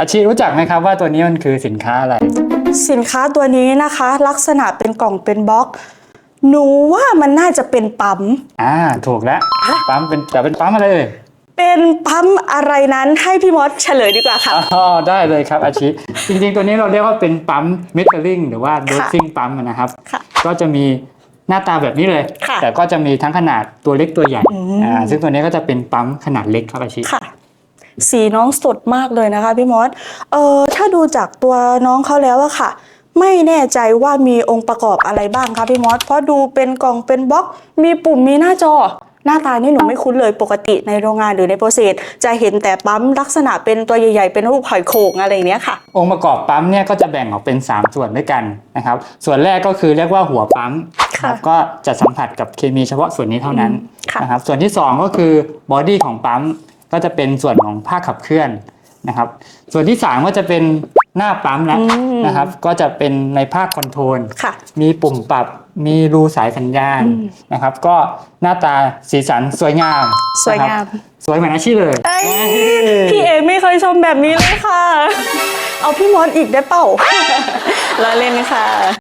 อาชีรู้จักไหมครับว่าตัวนี้มันคือสินค้าอะไร สินค้าตัวนี้นะคะ ลักษณะเป็นกล่องเป็นบล็อก หนูว่ามันน่าจะเป็นปั๊ม อ่า ถูกแล้วฮะปั๊มเป็นแต่เป็นปั๊มอะไรเอ่ยเป็นปั๊มอะไรนั้นให้พี่มดเฉลยดีกว่าค่ะอ๋อได้เลยครับอาชีจริงๆ ตัวนี้เราเรียกว่าเป็นปั๊มมิเตอร์ลิงหรือว่าโดสซิ่งปั๊มนะครับค่ะก็จะมีหน้าตาแบบนี้เลยค่ะแต่ก็จะมีทั้งขนาดตัวเล็กตัวใหญ่อืมอ่าซึ่งตัวนี้ก็จะเป็นปั๊มขนาดเล็กครับอาชีค่ะ สีน้องสดมากเลยนะคะพี่มดเออถ้าดูจากตัวน้องเขาแล้วอะค่ะ ไม่แน่ใจว่ามีองค์ประกอบอะไรบ้างคะพี่มดเพราะดูเป็นกล่องเป็นบล็อก มีปุ่มมีหน้าจอหน้าตานี่หนูไม่คุ้นเลยปกติในโรงงานหรือในโปรเซสจะเห็นแต่ปั๊มลักษณะเป็นตัวใหญ่ ๆ เป็นรูปหอยโข่งอะไรอย่างเนี้ยค่ะ องค์ประกอบปั๊มเนี่ยก็จะแบ่งออกเป็น 3 ส่วนด้วยกันนะครับ ส่วนแรกก็คือเรียกว่าหัวปั๊มค่ะครับก็จะสัมผัสกับเคมีเฉพาะส่วนนี้เท่านั้นอืมค่ะนะครับส่วนที่ 2 ก็คือบอดี้ของปั๊ม ก็จะเป็นส่วนของภาคขับเคลื่อนนะครับ ส่วนที่ 3 ก็จะเป็นหน้าปั๊มแล้วอืมนะครับ ก็จะเป็นในภาคคอนโทรลค่ะมีปุ่มปรับมีรูสายสัญญาณอืมนะครับ ก็หน้าตาสีสันสวยงาม สวยงามนะครับสวยเหมือนอาชีพเลยเอ้ยพี่เอไม่เคยชมแบบนี้เลยค่ะ เอาพี่มดอีกได้เปล่าล้อเล่นค่ะ